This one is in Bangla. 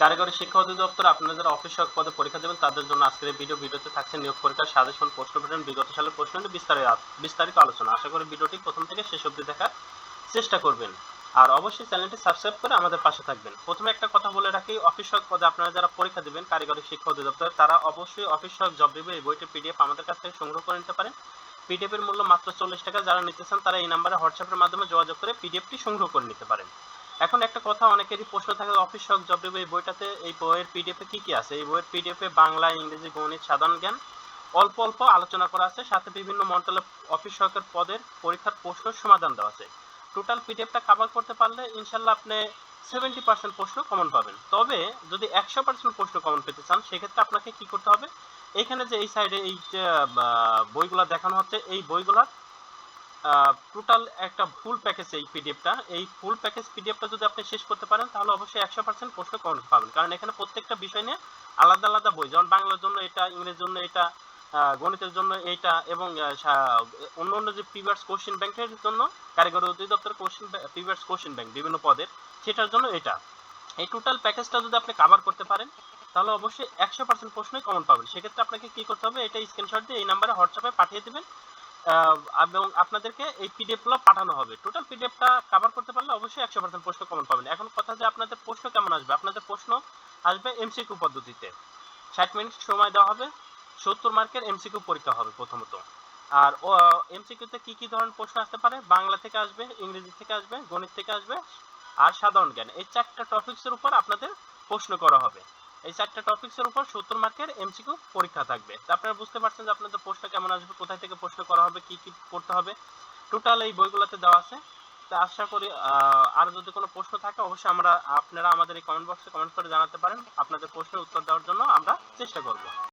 কারিগরি শিক্ষা অধিদপ্তর আপনারা যারা অফিস সহায়ক পদে পরীক্ষা দেবেন। তাদের জন্য আজকের এই ভিডিও ভিডিওতে থাকছে নিয়োগ পরীক্ষার সাজেশন, প্রশ্ন প্যাটার্ন বিগত সালের প্রশ্ন বিস্তারিত বিস্তারিত আলোচনা। আশা করি ভিডিওটি প্রথম থেকে শেষ অবধি দেখার চেষ্টা করবেন। আর অবশ্যই চ্যানেলটি সাবস্ক্রাইব করে আমাদের পাশে থাকবেন। প্রথমে একটা কথা বলে রাখি অফিস সহায়ক পদে আপনারা যারা পরীক্ষা দেবেন কারিগরি শিক্ষা অধিদপ্তর, তারা অবশ্যই অফিস সহায়ক জব দেবে এই বইটির পিডিএফ আমাদের কাছ থেকে সংগ্রহ করে নিতে পারেন। পিডিএফ এর মূল্য মাত্র চল্লিশ টাকা, যারা নিতে চান তারা এই নাম্বারে হোয়াটসঅ্যাপের মাধ্যমে যোগাযোগ করে পিডিএফটি সংগ্রহ করে নিতে পারেন। এখন একটা কথা, অনেকেরই প্রশ্ন থাকে, অফিস সহায়ক জব এই বইটাতে এই বইয়ের পিডিএফে কি কি আছে? এই বইয়ের পিডিএফে বাংলা, ইংরেজি, গণিত, সাধারণ জ্ঞান অল্প অল্প আলোচনা করা আছে। সাথে বিভিন্ন মন্ত্রণালয় অফিস সহায়কের পদের পরীক্ষার প্রশ্ন সমাধান দেওয়া আছে। টোটাল পিডিএফটা কভার করতে পারলে ইনশাল্লাহ আপনি সেভেন্টি পার্সেন্ট প্রশ্ন কমন পাবেন। তবে যদি একশো পার্সেন্ট প্রশ্ন কমন পেতে চান, সেক্ষেত্রে আপনাকে কি করতে হবে? এইখানে যে এই সাইডে এই যে বইগুলা দেখানো হচ্ছে, এই বইগুলা টোটাল একটা ফুল প্যাকেজ এই পিডিএফটা এই ফুল প্যাকেজ পিডিএফটা যদি আপনি শেষ করতে পারেন, তাহলে অবশ্যই একশো পার্সেন্ট প্রশ্ন কমন পাবেন। কারণ এখানে প্রত্যেকটা বিষয় নিয়ে আলাদা আলাদা বই, যেমন বাংলার জন্য এটা, ইংরেজির জন্য এটা গণিতের জন্য এইটা এবং অন্য অন্য যে প্রিভিয়াস কোশ্চেন ব্যাংকের জন্য কারিগরি অধিদপ্তর কোশ্চেন প্রিভিয়াস কোশ্চেন ব্যাংক বিভিন্ন পদের, সেটার জন্য এটা। এই টোটাল প্যাকেজটা যদি আপনি কভার করতে পারেন, তাহলে অবশ্যই একশো পার্সেন্ট প্রশ্নই কমন পাবেন। সেক্ষেত্রে আপনাকে কি করতে হবে, এটা স্ক্রিনশট দিয়ে এই নাম্বারে হোয়াটসঅ্যাপে পাঠিয়ে দেবেন। আপনাদেরকে এই পিডিএফগুলো পাঠানো হবে। টোটাল পিডিএফটা কভার করতে পারলে অবশ্যই একশো পার্সেন্ট প্রশ্ন কমন পাবেন। এখন কথা যে আপনাদের প্রশ্ন কেমন আসবে? আপনাদের প্রশ্ন আসবে এমসিকিউ পদ্ধতিতে। ষাট মিনিট সময় দেওয়া হবে। সত্তর মার্কের এমসিকিউ পরীক্ষা হবে প্রথমত। আর এমসিকিউতে কি কি ধরনের প্রশ্ন আসতে পারে? বাংলা থেকে আসবে, ইংরেজি থেকে আসবে, গণিত থেকে আসবে, আর সাধারণ জ্ঞান। এই চারটা টপিকসের উপর আপনাদের প্রশ্ন করা হবে। এই চারটা টপিক্সের উপর সত্তর মার্কের এমসিকিউ পরীক্ষা থাকবে। আপনারা বুঝতে পারছেন যে আপনাদের প্রশ্ন কেমন আসবে, কোথায় থেকে প্রশ্ন করা হবে, কি কি করতে হবে। টোটাল এই বইগুলোতে দেওয়া আছে। তা আশা করি আর যদি কোনো প্রশ্ন থাকে, অবশ্যই আমরা, আপনারা আমাদের এই কমেন্ট বক্সে কমেন্ট করে জানাতে পারেন। আপনাদের প্রশ্নের উত্তর দেওয়ার জন্য আমরা চেষ্টা করব।